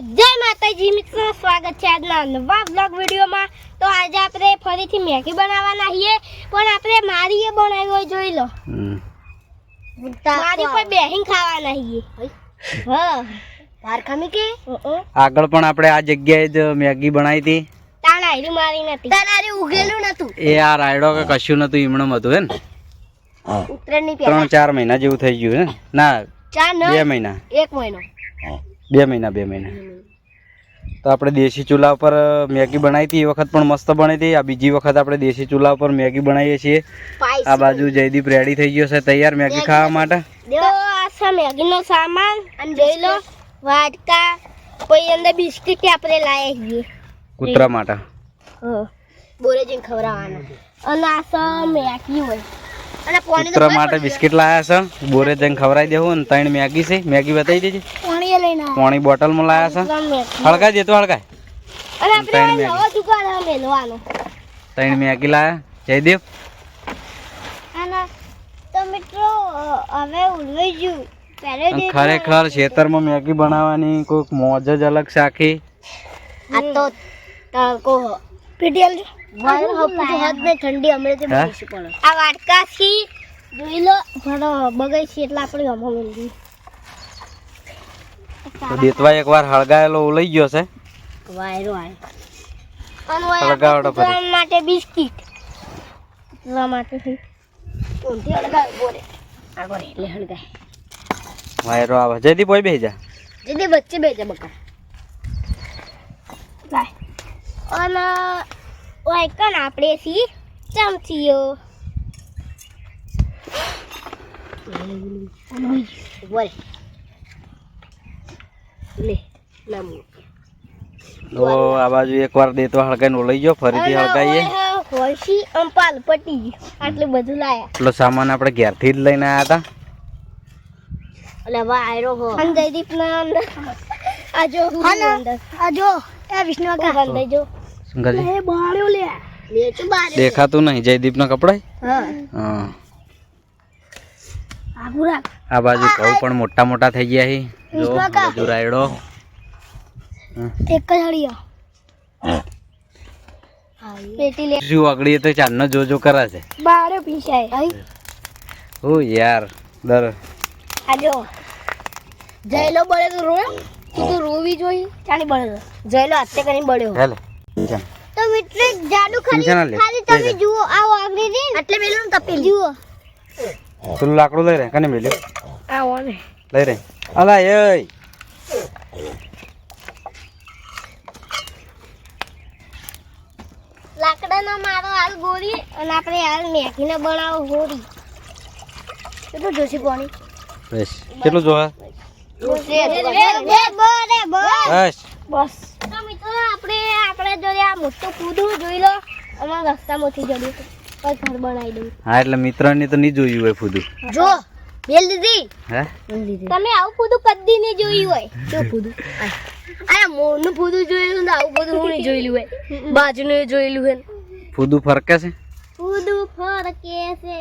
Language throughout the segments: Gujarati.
જય માતાજી મિત્રો. સ્વાગત છે આજના નવા બ્લોગ વિડીયોમાં. તો આજે આપણે ફરીથી મેગી બનાવવાના છીએ પણ આપણે મારીએ બનાવી હોય જોઈ લો. મારી પર બેહીન ખાવાના છીએ. હા. કે? આગળ પણ આપણે આ જગ્યાએ જ મેગી બનાવી હતી. તાણ આયરી મારી નથી. તારે ઉગેલું નતું. એ આ રાયડો કે કશું નતું ઈમણમ હતું હે ને? ઉત્તરાયણની ત્રણ ચાર મહિના જેવું થઈ ગયું હે ના? ચાર ન બે મહિના. એક મહિનો. બે મહિના બે મહિના. તો આપણે દેશી ચૂલા પર મેગી બનાવી હતી. એ વખત પણ મસ્ત બની હતી. આ બીજી વખત આપણે દેશી ચૂલા ઉપર મેગી બનાવીએ છીએ. આ બાજુ જયદીપ રેડી થઈ ગયો છે તૈયાર મેગી ખાવા માટે. તો આ છે મેગીનો સામાન. અને જોઈ લો વાટકા પછી અંદર બિસ્કિટ આપણે લાયા છીએ કૂતરા માટે. બોરે જઈને ખવડાવવાનું. અને આ સ મેગી હોય. અને કૂતરા માટે બિસ્કિટ લાયા છે. બોરે જઈને ખવડાવી દેવું. અને ત્રણ મેગી છે. મેગી બતાવી દેજે. પાણી બોટલમાં લાયા છે. હળગાઈ દે હળગાય. ત્રણ મેગી. નવો દુકાન મેલવાનો ત્રણ મેગી લાયા. અને ખરેખર ખેતરમાં મેગી બનાવવાની કોઈક મોજ જ અલગ પીટીએલ ઠંડી હમણાં? આ વાટકા થી જોઈ લો બગઈ છે એટલે આપણે હમો મેળવી તો દેતવા એકવાર હળગાયેલો લઈ ગયો છે. વાયરો હળગાવડો માટે બિસ્કિટ. માટે થી ઊંધી હળગાવ? બોરે. આગળ એટલે હળગાય. વાયરો આવે. જયદીપ ઓય બેહી જા. વચ્ચે બે જા બકા. લાય અને ઓય આપણે સી ચમચીઓ. બોલે. લે લામુ. તો આ બાજુ એકવાર દેતવા હળગાઈને લઈ ગયો ફરીથી હળગાઈએ. હોશી અંપાલ પટી આટલું બધું લાયા. એટલો સામાન આપણે ઘેરથી જ લઈને આવ્યા હતા. અલે વા આયરો હો. અંજયદીપ ના અંદર. આજો અંદર. આ એ વિષ્ણુ કા અંદર જો. શંકરજી એ બાળ્યો લે. દેખાતું નહીં જયદીપના કપડા હા. હા. આ બાજુ ઘઉં પણ મોટા મોટા થઈ ગયા છે. જો વિશ્વા રાયડો એક જ હળિયો પેટી લે શું આગળી તો ચાંદનો જોજો કરે છે પીસાય ઓ યાર દર આ જયલો બળે તો રોય તું તો રોવી જોઈ ચાલી બળે જયલો હાથે કરીને બળ્યો હેલે તો મિત્ર જાદુ ટેન્શન ખાલી તમે જુઓ આવો આગળ રે એટલે મેલું તપેલી જુઓ લાકડું લઈ રે કને મેલ્યું આવો ને લઈ રે. અલા એય લાકડાનો મારો હાલ ગોળી અને આપણે હાલ મેગીને બનાવો ગોળી કેટલું જોશે પાણી બસ. કેટલું જોવા? બસ. બસ. તો મિત્રો આપણે આપણે જોડે આ મોટું કૂદું જોઈ લો. અમારા રસ્તામાંથી જડ્યું. ઘર બનાવી દઉં. હા એટલે મિત્રની તો નહીં જોયું હોય ફૂદું. જો. બેલ દીધી. હે? તમે આવું ફૂદું કદી નહીં જોયું હોય. શું ફૂદું. અરે મોનું ફૂદું જોયેલું ને આવું બધું હું નહીં જોયેલું હોય. બાજુનું જોયેલું હોય ફૂદું ફરકે છે? ફૂદું ફરકે છે.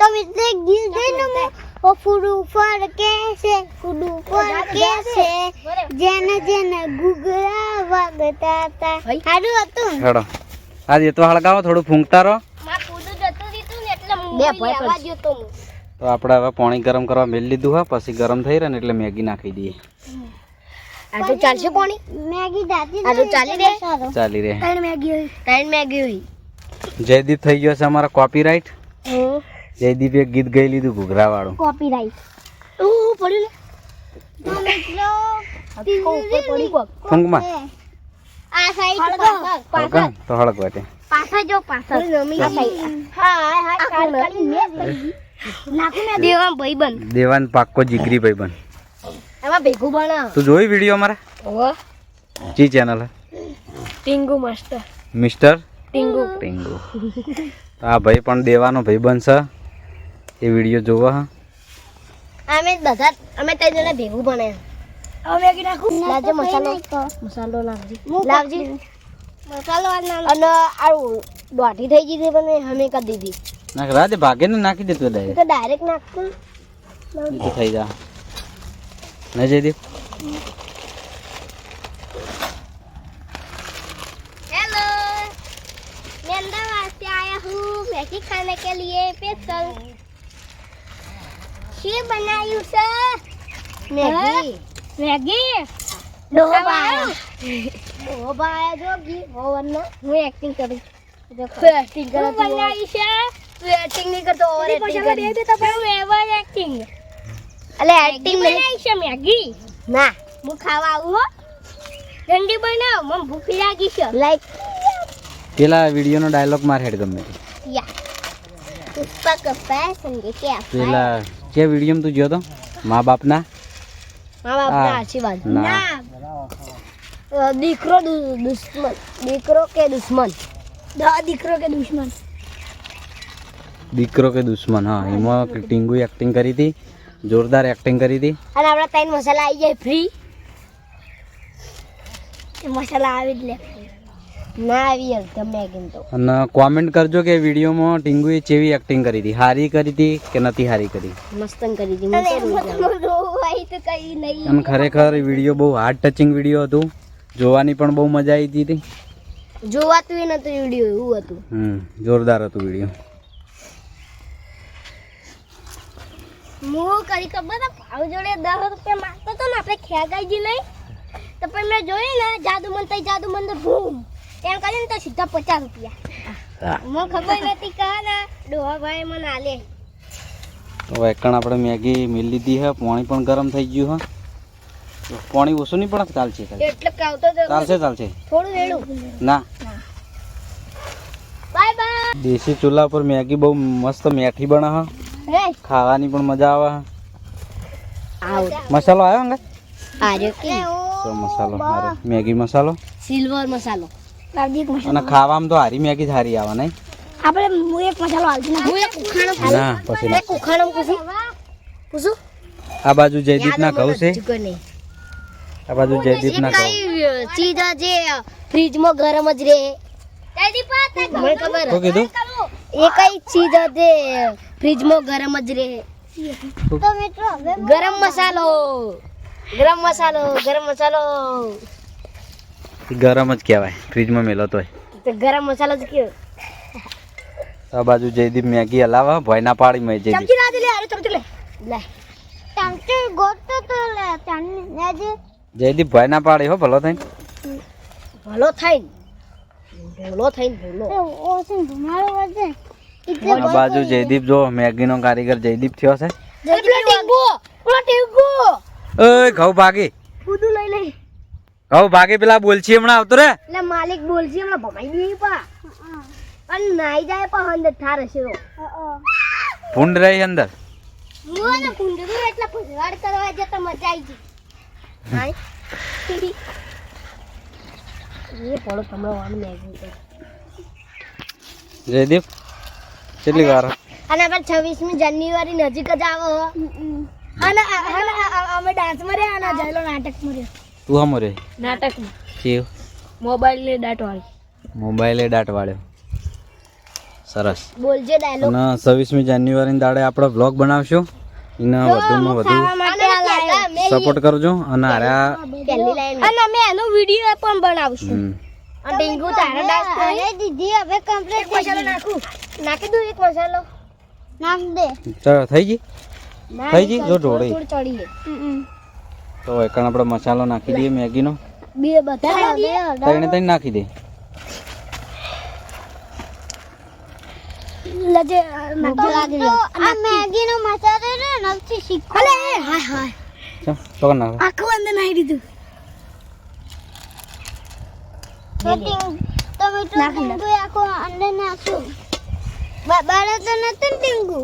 તો એક ગીત ગઈ ને. ઓ ફૂદું ફરકે છે ફૂદું ફરકે છે. જેને જેને ગુગરા વાગતા હતા. સારું હતું હેડો. આજે તો હળગાવો થોડું ફૂંકતા રહો માં ફૂદું જતું રીતું ને એટલે બે આવા તો આપણે હવે પાણી ગરમ કરવા મેળ લીધું હા પછી ગરમ થઈ રહે ને એટલે મેગી નાખી દઈએ. આ તો ચાલશે પાણી? મેગી દાદી આ તો ચાલી રે ચાલી રહે. ત્રણ મેગી હોય. ત્રણ મેગી હોય. જયદીપ થઈ ગયો છે અમારા કોપીરાઇટ જયદીપ એક ગીત ગઈ લીધું ઘૂઘરા વાળું કોપીરાઈટ ઓ પડ્યું ને ઉપર પડી કોક ફૂંકમાં. આ સાઈડ હળગા. તો હળક વાટે પાછા જો પાછા. આ સાઈડ હા હા કાળી નાખું ને. દેવા ભાઈબંધ. દેવાન પાક્કો જીગરી ભાઈબંધ. એમાં ભેગું બન. તું જોઈ વિડિયો અમારા? ઓહો જી channel Tingu master. Mister? Tingu. Tingu. આ ભાઈ પણ દેવાનો ભાઈ છે. એ વીડિયો જોવા અમે બધા અમે તે જણા ભેગું બને. હવે નાખું મસાલો. મસાલો લાવજી. લાવજે. અને આ દોઢી થઈ ગઈ હતી પણ અમે કરી દીધી નાખ રાતે ભાગે ને નાખી દેતું ડાયરેક્ટ તો ડાયરેક્ટ નાખતું એ તો થઈ જા નહીં જયદીપ हेलो मैं अहमदाबाद से आया हूँ मैगी खाने के लिए स्पेशल શું બનાવ્યું છે મેગી મેગી ડોબા ડોબા આયા જો ગી ઓવરનો હું એક્ટિંગ કરું તું એક્ટિંગ કરો તું બનાવી છે તું એક્ટિંગ નહીં કરતો ઓવર એક્ટિંગ કરી દે તો પણ એવર એક્ટિંગ અલે એક્ટિંગ બનાવી છે મેગી ના હું ખાવા આવું હો ઠંડી બનાવ મને ભૂખ લાગી છે લાઈક પેલા વિડીયોનો ડાયલોગ માર હેડ ગમે યા પુષ્પા કપાય સંગે કે પેલા કે વિડીયોમાં તું જોયો તો? મા બાપના? મા બાપના. આશીર્વાદ. ના. દીકરો દુશ્મન. દીકરો કે દુશ્મન? દીકરો કે દુશ્મન? દીકરો કે દુશ્મન હા. એમાં ટીંગુ એક્ટિંગ કરી હતી. જોરદાર એક્ટિંગ કરી હતી. અને આપણા ત્રણ મસાલા આવી જાય ફ્રી મસાલા આવી જ લે. ના આવી ગમે કેમ તો. અને કોમેન્ટ કરજો કે વિડીયોમાં ટીંગુએ ચેવી એક્ટિંગ કરી હતી. હારી કરી હતી કે નથી હારી કરી? મસ્તન કરી હતી. અને ખરેખર વીડિયો બહુ હાર્ડ ટચિંગ વીડિયો હતું. જોવાની પણ બહુ મજા આવી હતી જોવાતું એ નતું વીડિયો એવું હતું. હમ જોરદાર હતું વીડિયો. હું કરી ખબર ભાવ જોડે દસ રૂપિયા માંગતો તો ને આપણે ખેગાઈજી નહીં. તો પણ મેં જોયું ને જાદુ તઈ જાદુ મંતર ભૂમ. એમ કરીને તો સીધા પચાસ રૂપિયા. મને ખબર નથી કહે ને ડોહા ભાઈ મને આલે. તો એકણ આપણે મેગી મેળ લીધી હે પાણી પણ ગરમ થઈ ગયું છે પાણી ઓછું નહીં પણ ચાલશે ચાલશે. ચાલશે ચાલશે. ના. Bye bye. દેશી ચૂલા પર મેગી બહુ મસ્ત મેઠી બના ખાવાની પણ મજા આવે મસાલો આવ્યો ને? આર્યો કે? તો મસાલો? મેગી મસાલો? સિલ્વર મસાલો. અને ખાવામાં તો હારી મેગી જ હારી આવે નહીં? આપણે હું એક મસાલો આલતી હું એક ઉખાણો ના પછી ઉખાણો પૂછું. પૂછું? આ બાજુ જયદીપના ઘઉં છે. આ બાજુ જયદીપ ના કઈ સીધા જે ફ્રીજમાં ગરમ જ રહે મને ખબર? શું કીધું? એ કઈ ચીજ જે ફ્રીજમાં ગરમ જ રહે ગરમ મસાલો. ગરમ મસાલો ગરમ મસાલો. ગરમ જ કહેવાય. ફ્રીજમાં મેલો તોય. તો ગરમ મસાલો જ કયો. આ બાજુ જયદીપ મેગી હલાવા ભય ના પાડી મેં જયદીપ. ચમચી રાજ લે આરે ચમચી લે. લે. ચમચી ગોટ તો લે ચાની લેજે જયદીપ ભાઈ ના પાડી હો ભલો થઈને. ભલો થાય ભલો થાય ભલો. આ બાજુ જયદીપ જો મેગીનો કારીગર જયદીપ થયો છે. ઓય ઘઉં ભાગી. કૂદું લઈ લઈ. ઘઉં ભાગી પેલા બોલછી હમણાં આવતો રે. એટલે માલિક બોલશે હમણાં ભમાઈ દઈએ પા. અને નાઈ જાય પા અંદર ઠાર હશે ભૂંડ રહી અંદર. હું ને એટલે ભજવાડ કરવા જતા મજા આવી ગઈ. હાય. એ પડો તમારો વાન મેગી તો જયદીપ કેટલી વાર? અને આપણે છવ્વીસમી જાન્યુઆરી નજીક જ આવો અને અમે ડાન્સમાં રહ્યા અને જયલો નાટકમાં રહ્યો. તું નાટક રે? મોબાઈલ મોબાઈલની દાટ મોબાઈલ એ દાટ વાળ્યો. સરસ. બોલજે ડાયલોગ અને છવ્વીસમી જાન્યુઆરી દાડે આપણે બ્લોગ બનાવશું. એના વધુમાં વધુ સપોર્ટ કરજો અને આરા અને અમે એનો વિડિયો પણ બનાવશું. અને ટીંગુ તારા ડાન્સ કરે દીદી હવે કમ્પ્લીટ મસાલો નાખું. નાખી દઉં એક મસાલો. નાખ દે. ચાલો થઈ ગઈ? થઈ ગઈ? જો ઢોળી તો એકણ આપણે મસાલો નાખી દઈએ મેગીનો. બે બધા. તઈને તઈને નાખી દે. લજે લાગી આ મેગી નો મસાલો રે નવથી શીખો. અલે હાય હાય. ચાલ નાખો આખું અંદર નાખી દીધું તમે આખો અંદર નાખું બારે તો નતું ટીંગુ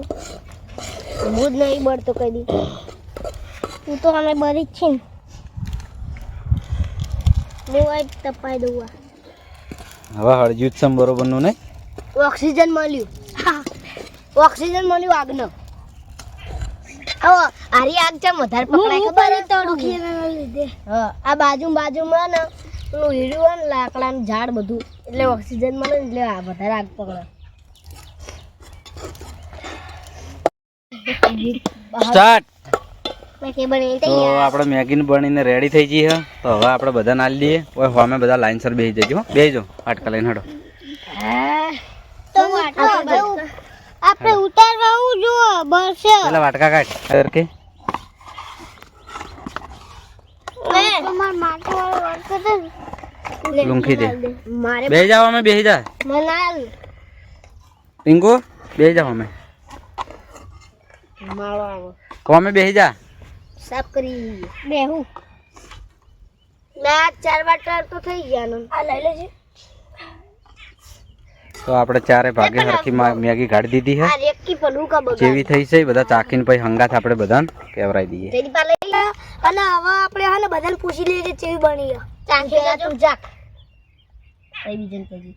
હું જ નહીં બળતો કઈ તું તો અમે બરી જ છે ને હું એક તપાઈ દઉં આ. હવે હળજ્યું જ બરોબરનું નહીં ઓક્સિજન મળ્યું ઓક્સિજન મળ્યું આગનો હવે આરી આગ છે વધારે પકડાય ખબર લીધે. હા આ બાજુ બાજુમાં ને પેલું હીડું હોય ને લાકડાનું ઝાડ બધું એટલે ઓક્સિજન મળે ને એટલે આ વધારે આગ પકડે. સ્ટાર્ટ. આપણે મેગી બનીને રેડી થઈ જઈએ તો હવે આપણે બધા નાલી દઈએ ઓય અમે બધા લાઈનસર બેસી જજો બેસજો આટકા લઈને હડો. આપણે ઉતારવા હું જો બસ પેલા વાટકા કાઢ અર કે? લૂંખી દે. મારે બેસી જાઓ અમે બેસી જા. મનાલ પિંકુ બેસી જાઓ અમે. મારો આવો. તો અમે બેસી જા. સાફ કરી બેહું. ના ચાર વાટર તો થઈ ગયા આ લઈ લેજે. તો આપણે ચારે ભાગે હરખી મા- મેગી કાઢી દીધી હે. આ રેકી પડું કા બગા જેવી થઈ છે બધા ચાકીને પછી હંગાથ આપણે બધાને કેવરાઈ દઈએ. અને હવે આપણે હા ને બધાને પૂછી લઈએ કે કેવી બની છે. જા તું ચાક કઈ બીજન કજી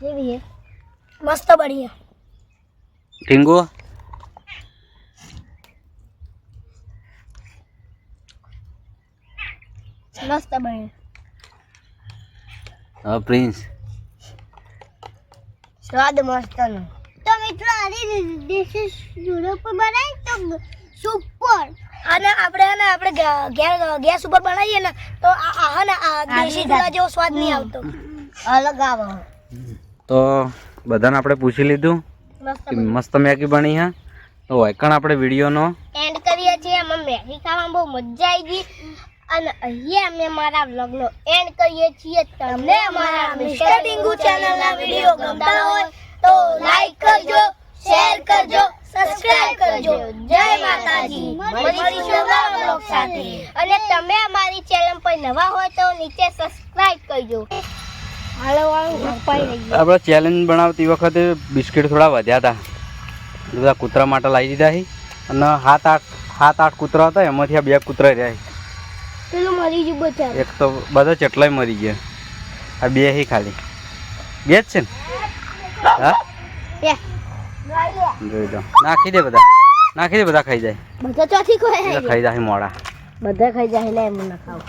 જેવી હે મસ્ત બની હે ટીંગુ મસ્ત બની હા પ્રિન્સ. સ્વાદ મસ્ત નો તો મિત્રો આની ડિશિસ ચૂલો પર બનાવી તો સુપર અને આપણે ને આપણે ગેસ ઉપર બનાવીએ ને તો આ ને આ દેશી ચૂલા જેવો સ્વાદ નહીં આવતો. અલગ આવે. તો બધાને આપણે પૂછી લીધું મસ્ત મેગી બની હે. તો વૈકણ આપણે વિડીયોનો એન્ડ કરીએ છીએ. એમાં મેગી ખાવામાં બહુ મજા આવી ગઈ. અને અહીંયા અમે મારા વ્લોગનો એન્ડ કરીએ છીએ. તમને અમારા મિસ્ટર ડિંગુ ચેનલના વીડિયો ગમતા હોય તો લાઈક કરજો શેર કરજો સબસ્ક્રાઇબ કરજો. જય માતાજી. મળીશું નવા વ્લોગ સાથે. અને તમે અમારી ચેનલ પર નવા હોય તો નીચે સબસ્ક્રાઇબ કરજો. આપણે ચેલેન્જ બનાવતી વખતે બિસ્કિટ થોડા વધ્યા હતા બધા કૂતરા માટે લાવી દીધા છે. અને સાત આઠ સાત આઠ કૂતરા હતા એમાંથી આ બે કૂતરા રહ્યા મરી ગયું બધા. એક તો બધા ચટલાય મરી ગયા. આ બે હી ખાલી. બે જ છે ને? હા? જોઈ લો. નાખી દે બધા. નાખી દે બધા ખાઈ જાય. બધા ચોથી ખાઈ જાય મોડા. બધા ખાઈ જાય ને એમ ના ખાવ